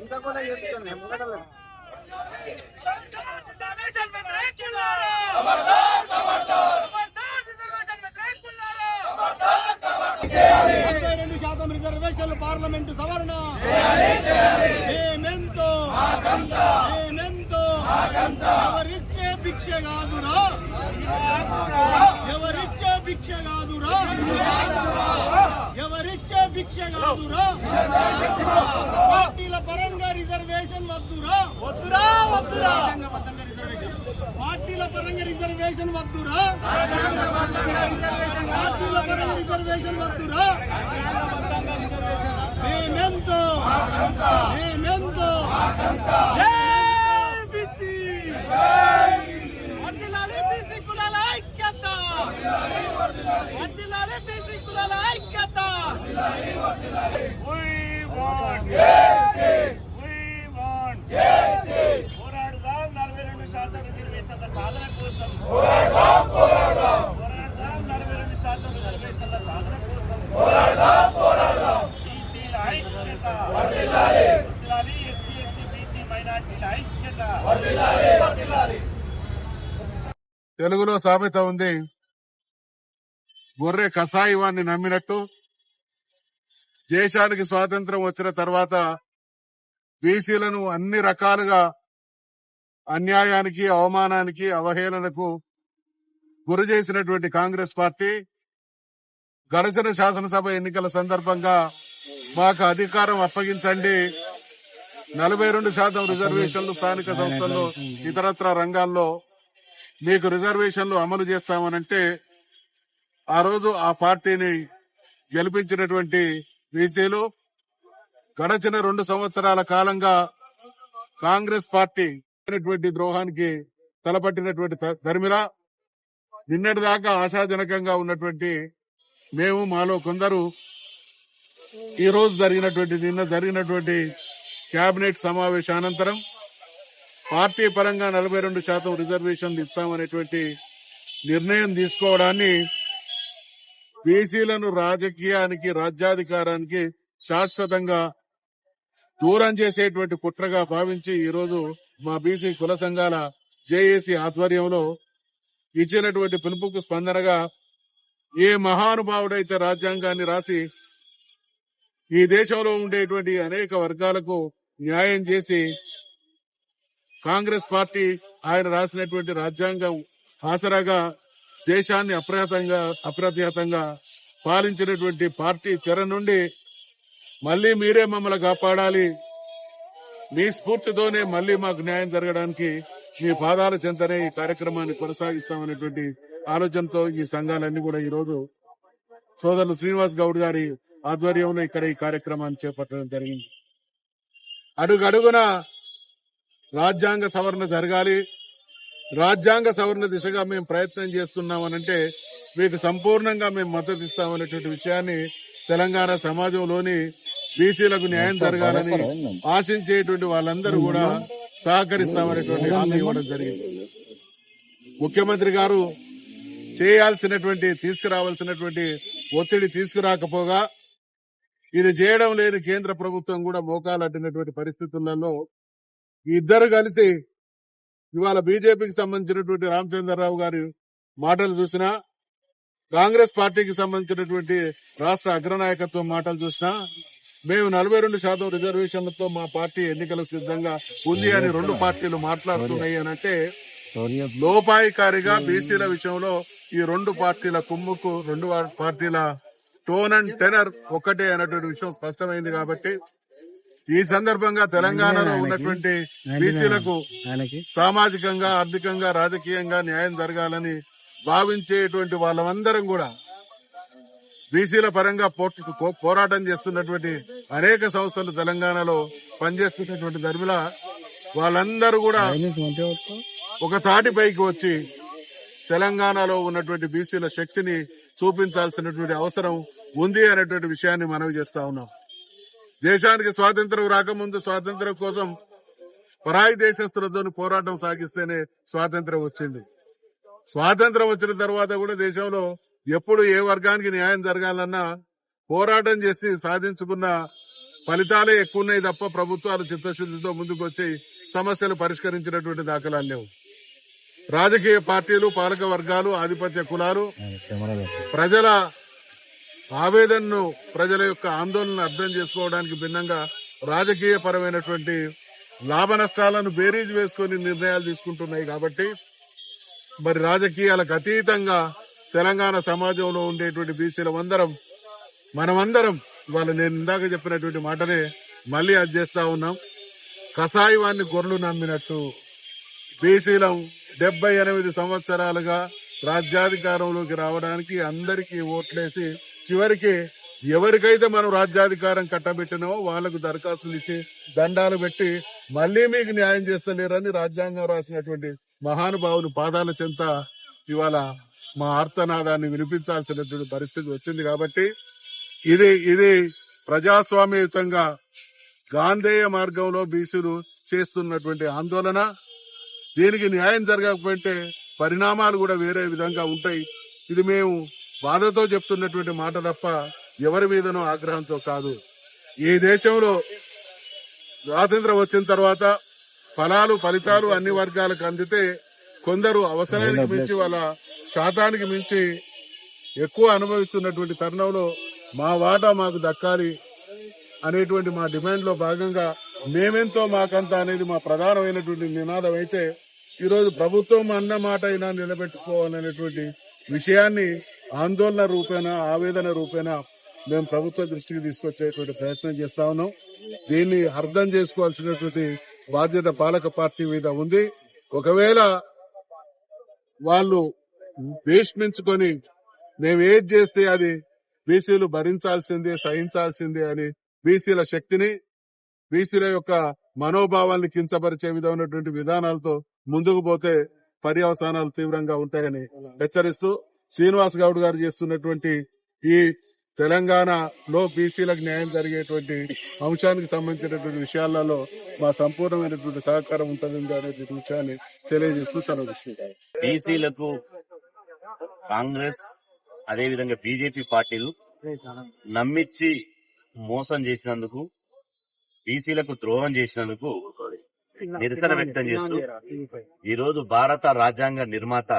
ఇంకా కూడా చెప్తాను రిజర్వేషన్ వ్యతిరేకులారా! ఖబర్దార్ రిజర్వేషన్ వ్యతిరేకులారా! నలభై రెండు శాతం రిజర్వేషన్లు పార్లమెంటు సవరణ. మేమెంతో మేమెంతో ఎవరిచ్చే భిక్ష కాదురా. ఎవరిచ్చే భిక్ష కాదురా. ఎవరిచ్చే భిక్ష కాదురా. పార్టీల పరంగా రిజర్వేషన్ వద్దురా. వద్దురా వద్దురా. పార్టీల పరంగా రిజర్వేషన్ వద్దురా? పార్టీల పరంగా రిజర్వేషన్ వద్దురా? మేమెంతో మేమెంతో! We want. justice! We want. justice! పోరాడుదాం నలభై రెండు శాతం రిజర్వేషన్ల సాధన కోసం నలభై రెండు శాతం రిజర్వేషన్ల సాధన కోసం బీసీల ఐక్యత వర్ధిల్లాలి ఎస్సీ ఎస్టీ బీసీ మైనార్టీల ఐక్యత తెలుగులో సామెత ఉంది గొర్రె కసాయి వాణ్ణి నమ్మినట్టు దేశానికి స్వాతంత్రం వచ్చిన తర్వాత బీసీలను అన్ని రకాలుగా అన్యాయానికి అవమానానికి అవహేళనకు గురి చేసినటువంటి కాంగ్రెస్ పార్టీ గడచిన శాసనసభ ఎన్నికల సందర్భంగా మాకు అధికారం అప్పగించండి. నలభై రెండు శాతం రిజర్వేషన్లు స్థానిక సంస్థల్లో ఇతరత్ర రంగాల్లో మీకు రిజర్వేషన్లు అమలు చేస్తామనంటే ఆ రోజు ఆ పార్టీని గెలిపించినటువంటి బీసీలు గడచిన రెండు సంవత్సరాల కాలంగా కాంగ్రెస్ పార్టీ చేసినటువంటి ద్రోహానికి తలపట్టినటువంటి ధర్మిరా నిన్నటి నిన్నటిదాకా ఆశాజనకంగా ఉన్నటువంటి మేము మాలో కొందరు ఈ రోజు జరిగినటువంటి నిన్న జరిగినటువంటి కేబినెట్ సమావేశానంతరం పార్టీ పరంగా నలభై రెండు శాతం రిజర్వేషన్లు ఇస్తామనేటువంటి నిర్ణయం తీసుకోవడాన్ని బీసీలను రాజకీయానికి రాజ్యాధికారానికి శాశ్వతంగా దూరం చేసేటువంటి కుట్రగా భావించి ఈ రోజు మా బీసీ కుల సంఘాల జేఏసీ ఆధ్వర్యంలో ఇచ్చినటువంటి పిలుపుకు స్పందనగా ఏ మహానుభావుడైతే రాజ్యాంగాన్ని రాసి ఈ దేశంలో ఉండేటువంటి అనేక వర్గాలకు న్యాయం చేసి కాంగ్రెస్ పార్టీ ఆయన రాసినటువంటి రాజ్యాంగం ఆసరాగా దేశాన్ని అప్రహతంగా అప్రతిహతంగా పాలించినటువంటి పార్టీ చెర నుండి మళ్ళీ మీరే మమ్మల్ని కాపాడాలి. మీ స్ఫూర్తితోనే మళ్ళీ మాకు న్యాయం జరగడానికి మీ పాదాల చెంతనే ఈ కార్యక్రమాన్ని కొనసాగిస్తామనేటువంటి ఆలోచనతో ఈ సంఘాలన్నీ కూడా ఈ రోజు సోదరులు శ్రీనివాస్ గౌడ్ గారి ఆధ్వర్యంలో ఇక్కడ ఈ కార్యక్రమాన్ని చేపట్టడం జరిగింది. అడుగడుగున రాజ్యాంగ సవరణ జరగాలి. రాజ్యాంగ సవరణ దిశగా మేము ప్రయత్నం చేస్తున్నామనంటే మీకు సంపూర్ణంగా మేము మద్దతు ఇస్తామనేటువంటి విషయాన్ని తెలంగాణ సమాజంలోని బీసీలకు న్యాయం జరగాలని ఆశించేటువంటి వాళ్ళందరూ కూడా సహకరిస్తామనేటువంటి హామీ ఇవ్వడం జరిగింది. ముఖ్యమంత్రి గారు చేయాల్సినటువంటి తీసుకురావాల్సినటువంటి ఒత్తిడి తీసుకురాకపోగా ఇది చేయడం లేని కేంద్ర ప్రభుత్వం కూడా మోకాలట్టినటువంటి పరిస్థితులలో ఈ ఇద్దరు కలిసి ఇవాళ బీజేపీకి సంబంధించినటువంటి రామచంద్రరావు గారి మాటలు చూసినా కాంగ్రెస్ పార్టీకి సంబంధించినటువంటి రాష్ట్ర అగ్రనాయకత్వం మాటలు చూసినా మేము నలభై రెండు శాతం రిజర్వేషన్లతో మా పార్టీ ఎన్నికలకు సిద్ధంగా ఉంది అని రెండు పార్టీలు మాట్లాడుతున్నాయి అని అంటే లోపాయికారిగా బీసీల విషయంలో ఈ రెండు పార్టీల కుమ్ముకు రెండు పార్టీల టోన్ అండ్ టెనర్ ఒక్కటే అనేటువంటి విషయం స్పష్టమైంది కాబట్టి ఈ సందర్భంగా తెలంగాణలో ఉన్నటువంటి బీసీలకు సామాజికంగా ఆర్థికంగా రాజకీయంగా న్యాయం జరగాలని భావించేటువంటి వాళ్ళందరం కూడా బీసీల పరంగా పోరాటం చేస్తున్నటువంటి అనేక సంస్థలు తెలంగాణలో పనిచేస్తున్నటువంటి ధర్మిల వాళ్ళందరూ కూడా ఒక తాటిపైకి వచ్చి తెలంగాణలో ఉన్నటువంటి బీసీల శక్తిని చూపించాల్సినటువంటి అవసరం ఉంది అనేటువంటి విషయాన్ని మనవి చేస్తా ఉన్నాం. దేశానికి స్వాతంత్రం రాకముందు స్వాతంత్రం కోసం పరాయి దేశస్తులతో పోరాటం సాగిస్తేనే స్వాతంత్రం వచ్చింది. స్వాతంత్రం వచ్చిన తర్వాత కూడా దేశంలో ఎప్పుడు ఏ వర్గానికి న్యాయం జరగాలన్నా పోరాటం చేసి సాధించుకున్న ఫలితాలే ఎక్కువ ఉన్నాయి తప్ప ప్రభుత్వాలు చిత్తశుద్ధితో ముందుకు వచ్చి సమస్యలు పరిష్కరించినటువంటి దాఖలాలు లేవు. రాజకీయ పార్టీలు పాలక వర్గాలు ఆధిపత్య కులాలు ప్రజల ఆవేదనను ప్రజల యొక్క ఆందోళనను అర్థం చేసుకోవడానికి భిన్నంగా రాజకీయ పరమైనటువంటి లాభ నష్టాలను బేరీజ్ వేసుకొని నిర్ణయాలు తీసుకుంటున్నాయి కాబట్టి మరి రాజకీయాలకు అతీతంగా తెలంగాణ సమాజంలో ఉండేటువంటి బీసీలమందరం మనమందరం ఇవాళ నేను ఇందాక చెప్పినటువంటి మాటనే మళ్ళీ అది చేస్తా ఉన్నాం. కషాయవాన్ని గొర్రెలు నమ్మినట్టు బీసీలం డెబ్బై ఎనిమిది సంవత్సరాలుగా రాజ్యాధికారంలోకి రావడానికి అందరికీ ఓట్లేసి చివరికి ఎవరికైతే మనం రాజ్యాధికారం కట్టబెట్టినామో వాళ్ళకు దరఖాస్తులు ఇచ్చి దండాలు పెట్టి మళ్ళీ మీకు న్యాయం చేస్తలేరని రాజ్యాంగం రాసినటువంటి మహానుభావులు పాదాల చెంత ఇవాళ మా ఆర్తనాదాన్ని వినిపించాల్సినటువంటి పరిస్థితి వచ్చింది కాబట్టి ఇది ఇది ప్రజాస్వామ్యయుతంగా గాంధేయ మార్గంలో బీసీలు చేస్తున్నటువంటి ఆందోళన. దీనికి న్యాయం జరగకపోతే పరిణామాలు కూడా వేరే విధంగా ఉంటాయి. ఇది మేము బాధతో చెప్తున్నటువంటి మాట తప్ప ఎవరి మీదనో ఆగ్రహంతో కాదు. ఈ దేశంలో స్వాతంత్రం వచ్చిన తర్వాత ఫలాలు ఫలితాలు అన్ని వర్గాలకు అందితే కొందరు అవసరానికి మించి వాళ్ళ శాతానికి మించి ఎక్కువ అనుభవిస్తున్నటువంటి తరుణంలో మా వాటా మాకు దక్కాలి అనేటువంటి మా డిమాండ్లో భాగంగా మేమెంతో మాకంత అనేది మా ప్రధానమైనటువంటి నినాదం అయితే ఈరోజు ప్రభుత్వం అన్న మాట అయినా నిలబెట్టుకోవాలనేటువంటి విషయాన్ని ఆందోళన రూపేణ ఆవేదన రూపేణ మేము ప్రభుత్వ దృష్టికి తీసుకొచ్చేటువంటి ప్రయత్నం చేస్తా ఉన్నాం. దీన్ని అర్థం చేసుకోవాల్సినటువంటి బాధ్యత పాలక పార్టీ మీద ఉంది. ఒకవేళ వాళ్ళు వేష్మించుకొని మేము ఏది చేస్తే అది బీసీలు భరించాల్సిందే సహించాల్సిందే అని బీసీల శక్తిని బీసీల యొక్క మనోభావాన్ని కించపరిచే విధమైనటువంటి విధానాలతో ముందుకు పోతే పర్యవసానాలు తీవ్రంగా ఉంటాయని హెచ్చరిస్తూ శ్రీనివాస్ గౌడ్ గారు చేస్తున్నటువంటి ఈ తెలంగాణలో బీసీలకు న్యాయం జరిగేటువంటి అంశానికి సంబంధించినటువంటి విషయాలలో మా సంపూర్ణమైనటువంటి సహకారం ఉంటుంది అనేటువంటి విషయాన్ని తెలియజేస్తూ సెలవు బీసీలకు కాంగ్రెస్ అదేవిధంగా బీజేపీ పార్టీలు నమ్మిచ్చి మోసం చేసినందుకు బీసీలకు ద్రోహం చేసినందుకు నిరసన వ్యక్తం చేస్తూ ఈ రోజు భారత రాజ్యాంగ నిర్మాత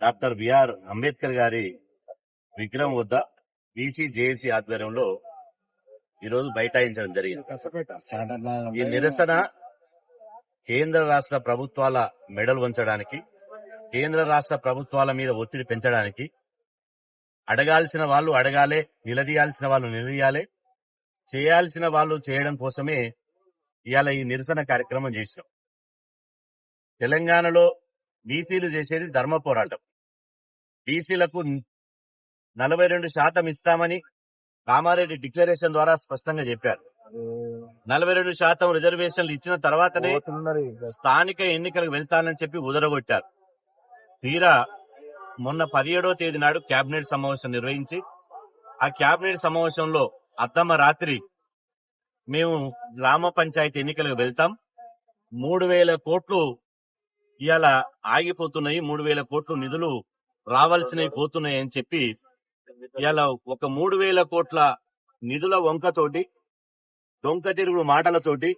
డాక్టర్ బిఆర్ అంబేద్కర్ గారి విగ్రహం వద్ద బీసీ జేఏసీ ఆధ్వర్యంలో ఈ రోజు బైఠాయించడం జరిగింది. ఈ నిరసన కేంద్ర రాష్ట్ర ప్రభుత్వాల మెడలు వంచడానికి కేంద్ర రాష్ట్ర ప్రభుత్వాల మీద ఒత్తిడి పెంచడానికి అడగాల్సిన వాళ్ళు అడగాలే నిలదీయాల్సిన వాళ్ళు నిలదీయాలి చేయాల్సిన వాళ్ళు చేయడం కోసమే ఇవాళ ఈ నిరసన కార్యక్రమం చేసినాం. తెలంగాణలో బీసీలు చేసేది ధర్మ పోరాటం. బీసీలకు నలభై రెండు శాతం ఇస్తామని కామారెడ్డి డిక్లరేషన్ ద్వారా స్పష్టంగా చెప్పారు. నలభై రెండు శాతం రిజర్వేషన్లు ఇచ్చిన తర్వాతనే స్థానిక ఎన్నికలకు వెళ్తానని చెప్పి ఉదరగొట్టారు తీరా మొన్న పదిహేడో తేదీ నాడు కేబినెట్ సమావేశం నిర్వహించి ఆ కేబినెట్ సమావేశంలో అత్తమ్మ రాత్రి మేము గ్రామ పంచాయతీ ఎన్నికలకు వెళ్తాం. మూడు వేల కోట్లు ఇవాళ ఆగిపోతున్నాయి మూడు వేల కోట్లు నిధులు రావాల్సినవి పోతున్నాయి అని చెప్పి ఇలా ఒక మూడు వేల కోట్ల నిధుల వంకతోటి దొంక తిరుగుడు మాటలతోటి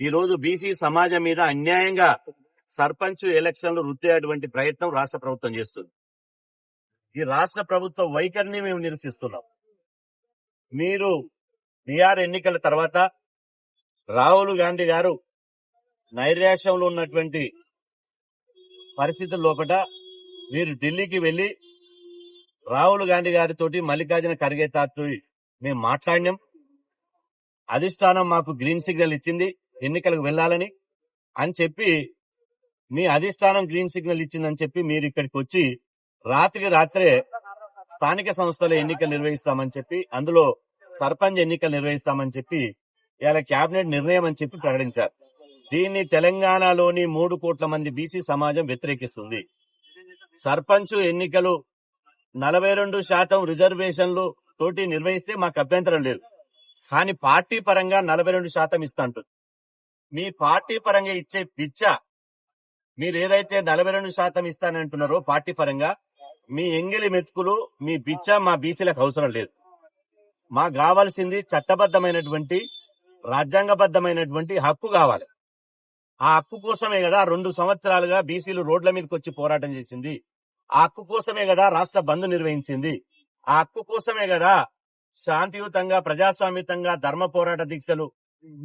ఈ రోజు బీసీ సమాజం మీద అన్యాయంగా సర్పంచ్ ఎలక్షన్లు రుద్దేటువంటి ప్రయత్నం రాష్ట్ర ప్రభుత్వం చేస్తుంది. ఈ రాష్ట్ర ప్రభుత్వ వైఖరిని మేము నిరసిస్తున్నాం. మీరు బీఆర్ ఎన్నికల తర్వాత రాహుల్ గాంధీ గారు నైరాశ్యంలో ఉన్నటువంటి పరిస్థితుల లోపల మీరు ఢిల్లీకి వెళ్ళి రాహుల్ గాంధీ గారితోటి మల్లికార్జున ఖర్గే తాతో మేము మాట్లాడినాం. అధిష్టానం మాకు గ్రీన్ సిగ్నల్ ఇచ్చింది ఎన్నికలకు వెళ్ళాలని అని చెప్పి మీ అధిష్టానం గ్రీన్ సిగ్నల్ ఇచ్చిందని చెప్పి మీరు ఇక్కడికి వచ్చి రాత్రికి రాత్రే స్థానిక సంస్థల ఎన్నికలు నిర్వహిస్తామని చెప్పి అందులో సర్పంచ్ ఎన్నికలు నిర్వహిస్తామని చెప్పి ఇవాళ కేబినెట్ నిర్ణయం అని చెప్పి ప్రకటించారు. దీన్ని తెలంగాణలోని మూడు కోట్ల మంది బీసీ సమాజం వ్యతిరేకిస్తుంది. సర్పంచ్ ఎన్నికలు నలభై రెండు శాతం రిజర్వేషన్లు తోటి నిర్వహిస్తే మాకు అభ్యంతరం లేదు. కానీ పార్టీ పరంగా నలభై రెండు శాతం ఇస్తాంటుంది మీ పార్టీ పరంగా ఇచ్చే పిచ్చ మీరు ఏదైతే నలభై రెండు శాతం ఇస్తానంటున్నారో పార్టీ పరంగా మీ ఎంగిలి మెతుకులు మీ బిచ్చ మా బీసీలకు అవసరం లేదు. మాకు కావాల్సింది చట్టబద్ధమైనటువంటి రాజ్యాంగబద్ధమైనటువంటి హక్కు కావాలి. ఆ హక్కు కోసమే కదా రెండు సంవత్సరాలుగా బీసీలు రోడ్ల మీదకి వచ్చి పోరాటం చేసింది. ఆ హక్కు కోసమే కదా రాష్ట్ర బంద్ నిర్వహించింది. ఆ హక్కు కోసమే కదా శాంతియుతంగా ప్రజాస్వామ్యతంగా ధర్మ పోరాట దీక్షలు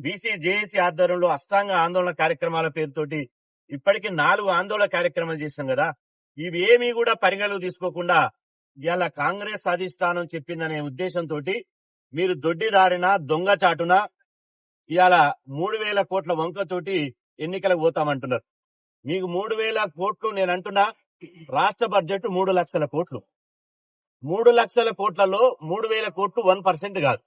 బీసీ జేఏసీ ఆధ్వర్యంలో అష్టాంగ ఆందోళన కార్యక్రమాల పేరుతోటి ఇప్పటికి నాలుగు ఆందోళన కార్యక్రమాలు చేశాం కదా. ఇవేమీ కూడా పరిగణలు తీసుకోకుండా ఇవాళ కాంగ్రెస్ అధిష్టానం చెప్పిందనే ఉద్దేశంతో మీరు దొడ్డిదారిన దొంగ చాటున ఇవాళ మూడు వేల కోట్ల వంకతోటి ఎన్నికలకు పోతామంటున్నారు. మీకు మూడు వేల కోట్లు నేను అంటున్నా రాష్ట్ర బడ్జెట్ మూడు లక్షల కోట్లు. మూడు లక్షల కోట్లలో మూడు వేల కోట్లు వన్ పర్సెంట్ కాదు.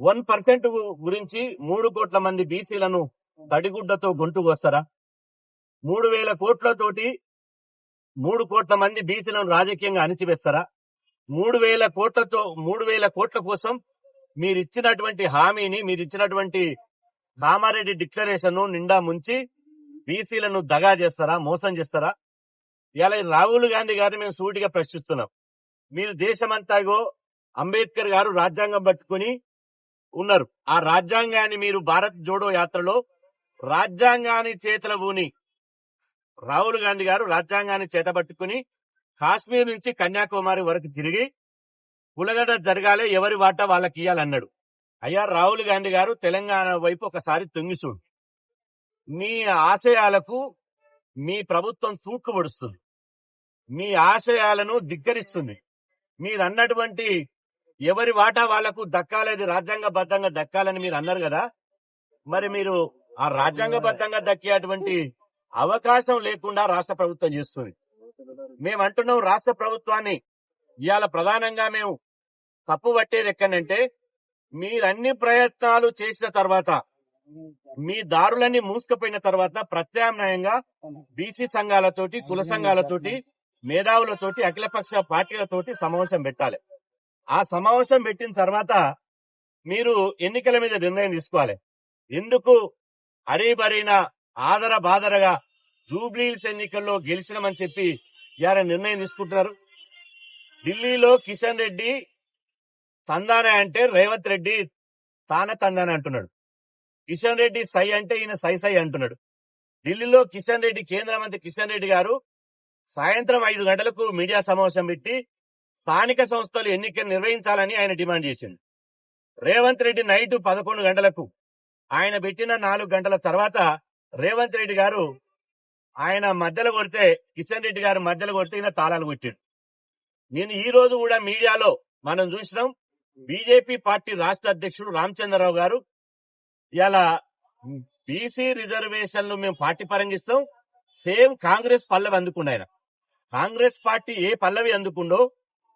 వన్ పర్సెంట్ గురించి మూడు కోట్ల మంది బీసీలను తడిగుడ్డతో గొంతుకు వస్తారా మూడు వేల కోట్లతోటి మూడు కోట్ల మంది బీసీలను రాజకీయంగా అణిచివేస్తారా? మూడు వేల కోట్లతో మూడు వేల కోట్ల కోసం మీరు ఇచ్చినటువంటి హామీని మీరు ఇచ్చినటువంటి కామారెడ్డి డిక్లరేషన్ నిండా ముంచి బీసీలను దగా చేస్తారా మోసం చేస్తారా? ఇలా రాహుల్ గాంధీ గారిని మేము సూటిగా ప్రశ్నిస్తున్నాం. మీరు దేశమంతాగో అంబేద్కర్ గారు రాజ్యాంగం పట్టుకుని ఉన్నారు. ఆ రాజ్యాంగాన్ని మీరు భారత్ జోడో యాత్రలో రాజ్యాంగాన్ని చేతల ఊని రాహుల్ గాంధీ గారు రాజ్యాంగాన్ని చేతబట్టుకుని కాశ్మీర్ నుంచి కన్యాకుమారి వరకు తిరిగి కులగడ జరగాలే ఎవరి వాటా వాళ్ళకి ఇయ్యాలన్నాడు. అయ్యా రాహుల్ గాంధీ గారు తెలంగాణ వైపు ఒకసారి తొంగిచూడు మీ ఆశయాలకు మీ ప్రభుత్వం తూట్లు పడుస్తుంది మీ ఆశయాలను ధిక్కరిస్తుంది. మీరు అన్నటువంటి ఎవరి వాటా వాళ్ళకు దక్కాలేదు రాజ్యాంగబద్ధంగా దక్కాలని మీరు అన్నారు కదా? మరి మీరు ఆ రాజ్యాంగబద్ధంగా దక్కేటువంటి అవకాశం లేకుండా రాష్ట్ర ప్రభుత్వం చేస్తుంది. మేము అంటున్నాం రాష్ట్ర ప్రభుత్వాన్ని. ఇవాళ ప్రధానంగా మేము తప్పు పట్టేది ఎక్కడంటే మీరన్ని ప్రయత్నాలు చేసిన తర్వాత మీ దారులన్నీ మూసుకుపోయిన తర్వాత ప్రత్యామ్నాయంగా బీసీ సంఘాలతోటి కుల సంఘాలతోటి మేధావులతోటి అఖిలపక్ష పార్టీలతోటి సమావేశం పెట్టాలి. ఆ సమావేశం పెట్టిన తర్వాత మీరు ఎన్నికల మీద నిర్ణయం తీసుకోవాలి. ఎందుకు? అరీబరీన ఆదర బాదరగా జూబ్లీల్స్ ఎన్నికల్లో గెలిచినామని చెప్పి ఇవాళ నిర్ణయం తీసుకుంటున్నారు. ఢిల్లీలో కిషన్ రెడ్డి తందానే అంటే రేవంత్ రెడ్డి తానే తందానే అంటున్నాడు. కిషన్ రెడ్డి సై అంటే ఈయన సై సై అంటున్నాడు. ఢిల్లీలో కిషన్ రెడ్డి కేంద్ర మంత్రి కిషన్ రెడ్డి గారు సాయంత్రం ఐదు గంటలకు మీడియా సమావేశం పెట్టి స్థానిక సంస్థలు ఎన్నికలు నిర్వహించాలని ఆయన డిమాండ్ చేసింది రేవంత్ రెడ్డి నైట్ పదకొండు గంటలకు ఆయన పెట్టిన నాలుగు గంటల తర్వాత రేవంత్ రెడ్డి గారు ఆయన మధ్యలో కొడితే కిషన్ రెడ్డి గారు మధ్యలో కొడితే ఈయన తాళాలు కొట్టాడు. నేను ఈ రోజు కూడా మీడియాలో మనం చూసినాం బీజేపీ పార్టీ రాష్ట్ర అధ్యక్షుడు రామచంద్రరావు గారు ఇలా బీసీ రిజర్వేషన్లు మేము పార్టీ పరంగా ఇస్తాం సేమ్ కాంగ్రెస్ పల్లవి అందుకుండా ఆయన. కాంగ్రెస్ పార్టీ ఏ పల్లవి అందుకుండో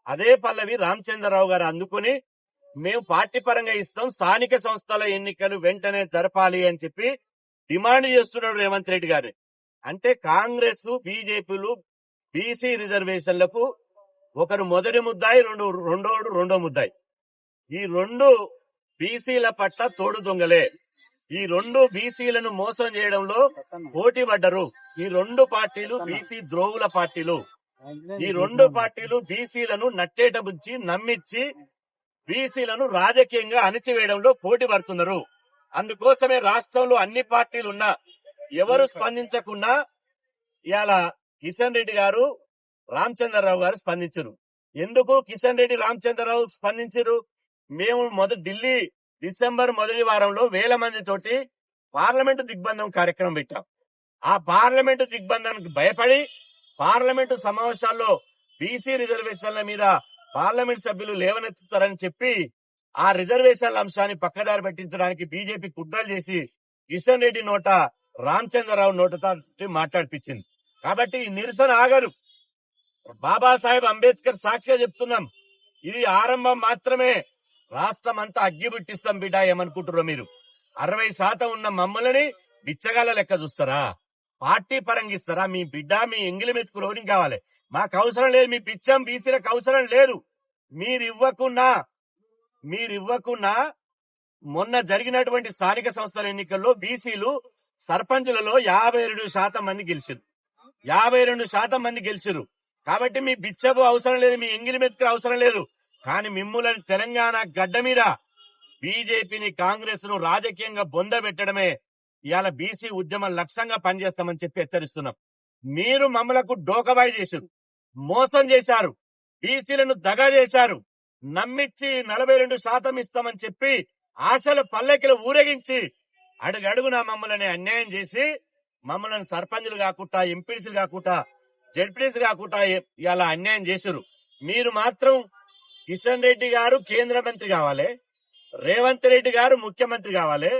అదే పల్లవి రామచంద్రరావు గారు అందుకుని మేము పార్టీ పరంగా ఇస్తాం స్థానిక సంస్థల ఎన్నికలు వెంటనే జరపాలి అని చెప్పి డిమాండ్ చేస్తున్నాడు రేవంత్ రెడ్డి గారు. అంటే కాంగ్రెస్ బీజేపీలు బీసీ రిజర్వేషన్లకు ఒకరు మొదటి ముద్దాయి రెండు రెండోడు రెండో ముద్దాయి. ఈ రెండు బీసీల పట్ల తోడు దొంగలే. ఈ రెండు బీసీలను మోసం చేయడంలో పోటీ పడ్డరు ఈ రెండు పార్టీలు బీసీ ద్రోవుల పార్టీలు. ఈ రెండు పార్టీలు బీసీలను నట్టేట ముంచి నమ్మించి బీసీలను రాజకీయంగా అణిచివేయడంలో పోటీ పడుతున్నారు అందుకోసమే రాష్ట్రంలో అన్ని పార్టీలు ఉన్నా ఎవరు స్పందించకుండా ఇవాళ కిషన్ రెడ్డి గారు రామచంద్రరావు గారు స్పందించరు. ఎందుకు కిషన్ రెడ్డి రామచంద్రరావు స్పందించరు? మేము మొదటి ఢిల్లీ డిసెంబర్ మొదటి వారంలో వేల మంది తోటి పార్లమెంటు దిగ్బంధం కార్యక్రమం పెట్టాం. ఆ పార్లమెంటు దిగ్బంధానికి భయపడి పార్లమెంటు సమావేశాల్లో బీసీ రిజర్వేషన్ల మీద పార్లమెంట్ సభ్యులు లేవనెత్తుతారని చెప్పి ఆ రిజర్వేషన్ల అంశాన్ని పక్కదారి పట్టించడానికి బీజేపీ కుట్రలు చేసి కిషన్ రెడ్డి నోట రామచంద్రరావు నోటతో మాట్లాడిపించింది. కాబట్టి నిరసన ఆగరు బాబాసాహెబ్ అంబేద్కర్ సాక్షిగా చెప్తున్నాం. ఇది ఆరంభం మాత్రమే. రాష్ట్రం అంతా అగ్గిబుట్టిస్తాం బిడ్డ ఏమనుకుంటున్నారు మీరు? అరవై శాతం ఉన్న మమ్మల్ని బిచ్చగాల లెక్క చూస్తారా? పార్టీ పరంగా ఇస్తారా? మీ బిడ్డ మీ ఎంగిలి మెతుకు రోడ్డు కావాలి. మాకు అవసరం లేదు మీ పిచ్చం బీసీలకు అవసరం లేదు. మీరు ఇవ్వకున్నా మీరు ఇవ్వకున్నా మొన్న జరిగినటువంటి స్థానిక సంస్థల ఎన్నికల్లో బీసీలు సర్పంచులలో యాభై రెండు శాతం మంది గెలిచారు యాభై రెండు శాతం మంది గెలిచారు కాబట్టి మీ బిచ్చబు అవసరం లేదు మీ ఎంగిలి మెతుకు అవసరం లేదు. కానీ మిమ్ములను తెలంగాణ గడ్డ మీద బీజేపీని కాంగ్రెస్ను రాజకీయంగా బొంద పెట్టడమే ఇవాళ బీసీ ఉద్యమం లక్ష్యంగా పనిచేస్తామని చెప్పి హెచ్చరిస్తున్నాం. మీరు మమ్మలకు డోకబాయి చేశారు మోసం చేశారు బీసీలను దగా చేశారు నమ్మిచ్చి నలభై రెండు శాతం ఇస్తామని చెప్పి ఆశలు పల్లెకిలో ఊరేగించి అడుగడుగునా మమ్మల్ని అన్యాయం చేసి మమ్మల్ని సర్పంచులు కాకుండా ఎంపీసీలు కాకుండా జడ్పీసీ కాకుండా ఇలా అన్యాయం చేశారు. మీరు మాత్రం కిషన్ రెడ్డి గారు కేంద్ర మంత్రి కావాలి రేవంత్ రెడ్డి గారు ముఖ్యమంత్రి కావాలి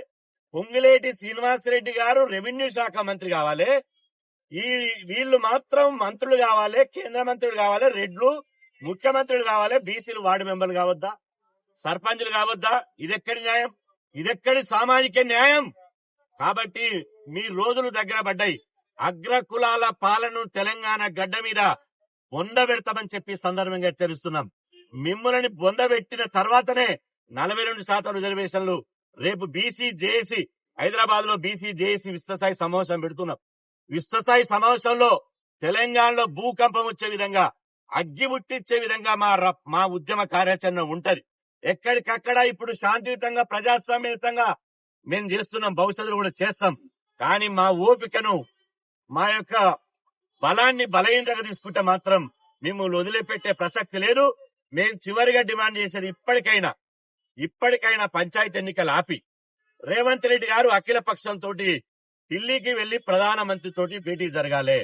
పొంగిలేటి శ్రీనివాసరెడ్డి గారు రెవెన్యూ శాఖ మంత్రి కావాలి ఈ వీళ్ళు మాత్రం మంత్రులు కావాలి కేంద్ర మంత్రులు కావాలి రెడ్లు ముఖ్యమంత్రులు కావాలి బీసీలు వార్డు మెంబర్లు కావద్దా సర్పంచులు కావద్దా ఇదెక్కడి న్యాయం ఇదెక్కడి సామాజిక న్యాయం? కాబట్టి మీ రోజులు దగ్గర పడ్డాయి. అగ్ర కులాల పాలన తెలంగాణ గడ్డ మీద ఉండబెడతామని చెప్పి సందర్భంగా హెచ్చరిస్తున్నాం. మిమ్మల్ని బొందబెట్టిన తర్వాతనే నలభై రెండు శాతం రిజర్వేషన్లు రేపు బీసీ జేఏసీ హైదరాబాద్లో బీసీ జేఏసీ విస్తస్థాయి సమావేశం పెడుతున్నాం. విస్తస్థాయి సమావేశంలో తెలంగాణలో భూకంపం వచ్చే విధంగా అగ్గి ముట్టించే విధంగా మా ర- మా ఉద్యమ కార్యాచరణ ఉంటది. ఎక్కడికక్కడ ఇప్పుడు శాంతియుతంగా ప్రజాస్వామ్యయుతంగా మేము చేస్తున్నాం భవిష్యత్తులో కూడా చేస్తాం. కానీ మా ఓపికను మా యొక్క బలాన్ని బలహీనతగా తీసుకుంటే మాత్రం మిమ్మల్ని వదిలిపెట్టే ప్రసక్తి లేదు. మేము చివరిగా డిమాండ్ చేసేది ఇప్పటికైనా ఇప్పటికైనా పంచాయతీ ఎన్నికలు ఆపి రేవంత్ రెడ్డి గారు అఖిల పక్షంతో ఢిల్లీకి వెళ్ళి ప్రధానమంత్రితోటి భేటీ జరగాలి.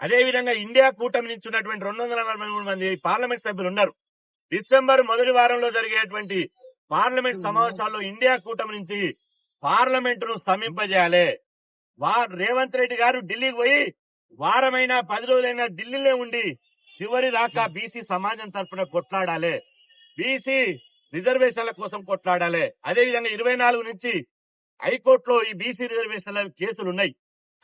అదేవిధంగా ఇండియా కూటమి నుంచి ఉన్నటువంటి రెండు వందల నలభై మూడు మంది పార్లమెంట్ సభ్యులు ఉన్నారు. డిసెంబర్ మొదటి వారంలో జరిగేటువంటి పార్లమెంట్ సమావేశాల్లో ఇండియా కూటమి నుంచి పార్లమెంట్ను సమీపజేయాలి రేవంత్ రెడ్డి గారు ఢిల్లీకి పోయి వారమైనా పది రోజులైనా ఢిల్లీలో ఉండి చివరి దాకా బీసీ సమాజం తరపున కొట్లాడాలి. బీసీ రిజర్వేషన్ల కోసం కొట్లాడాలి. అదేవిధంగా ఇరవై నాలుగు నుంచి హైకోర్టులో ఈ బీసీ రిజర్వేషన్ల కేసులు ఉన్నాయి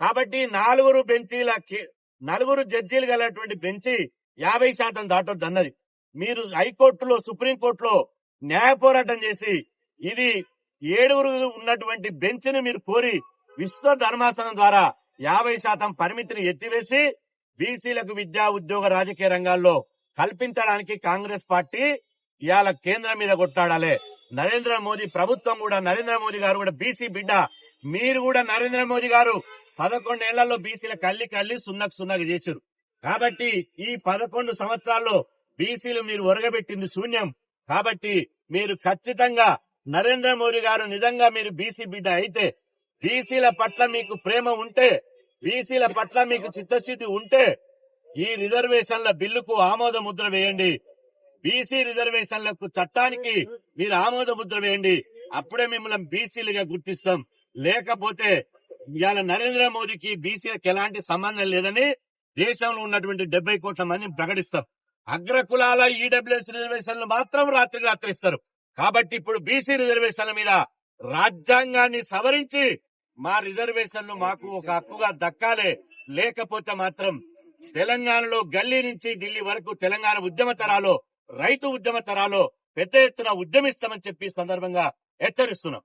కాబట్టి నాలుగురు బెంచీల కే- నలుగురు జడ్జీలు గలటువంటి బెంచి యాభై శాతం దాటొద్దు అన్నది. మీరు హైకోర్టులో సుప్రీంకోర్టులో న్యాయ పోరాటం చేసి ఇది ఏడుగురు ఉన్నటువంటి బెంచిని మీరు కోరి విశ్వ ధర్మాసనం ద్వారా యాభై శాతం పరిమితిని ఎత్తివేసి బీసీలకు విద్యా ఉద్యోగ రాజకీయ రంగాల్లో కల్పించడానికి కాంగ్రెస్ పార్టీ ఇవాళ కేంద్రం మీద కొట్టాడాలే నరేంద్ర మోదీ ప్రభుత్వం కూడా నరేంద్ర మోదీ గారు కూడా బీసీ బిడ్డ. మీరు కూడా నరేంద్ర మోదీ గారు పదకొండేళ్ళలో బీసీల కల్లి కల్లి సున్నకు సున్నకు చేశారు కాబట్టి ఈ పదకొండు సంవత్సరాల్లో బీసీలు మీరు ఒరగబెట్టింది శూన్యం. కాబట్టి మీరు ఖచ్చితంగా నరేంద్ర మోదీ గారు నిజంగా మీరు బీసీ బిడ్డ అయితే బీసీల పట్ల మీకు ప్రేమ ఉంటే బీసీల పట్ల మీకు చిత్తశుద్ధి ఉంటే ఈ రిజర్వేషన్ల బిల్లుకు ఆమోద ముద్ర వేయండి. బీసీ రిజర్వేషన్లకు చట్టానికి మీరు ఆమోద ముద్ర వేయండి. అప్పుడే మిమ్మల్ని బీసీలుగా గుర్తిస్తాం. లేకపోతే ఇవాళ నరేంద్ర మోదీకి బీసీలకు ఎలాంటి సంబంధం లేదని దేశంలో ఉన్నటువంటి డెబ్బై కోట్ల మందిని ప్రకటిస్తాం. అగ్ర కులాల ఈడబ్ల్యూఎస్ రిజర్వేషన్లు మాత్రం రాత్రి రాత్రి ఇస్తారు. కాబట్టి ఇప్పుడు బీసీ రిజర్వేషన్ల మీద రాజ్యాంగాన్ని సవరించి మా రిజర్వేషన్లు మాకు ఒక హక్కుగా దక్కాలే. లేకపోతే మాత్రం తెలంగాణలో గల్లీ నుంచి ఢిల్లీ వరకు తెలంగాణ ఉద్యమ తరాలో రైతు ఉద్యమ తరాలో పెద్ద ఎత్తున ఉద్యమిస్తామని చెప్పి సందర్భంగా హెచ్చరిస్తున్నాం.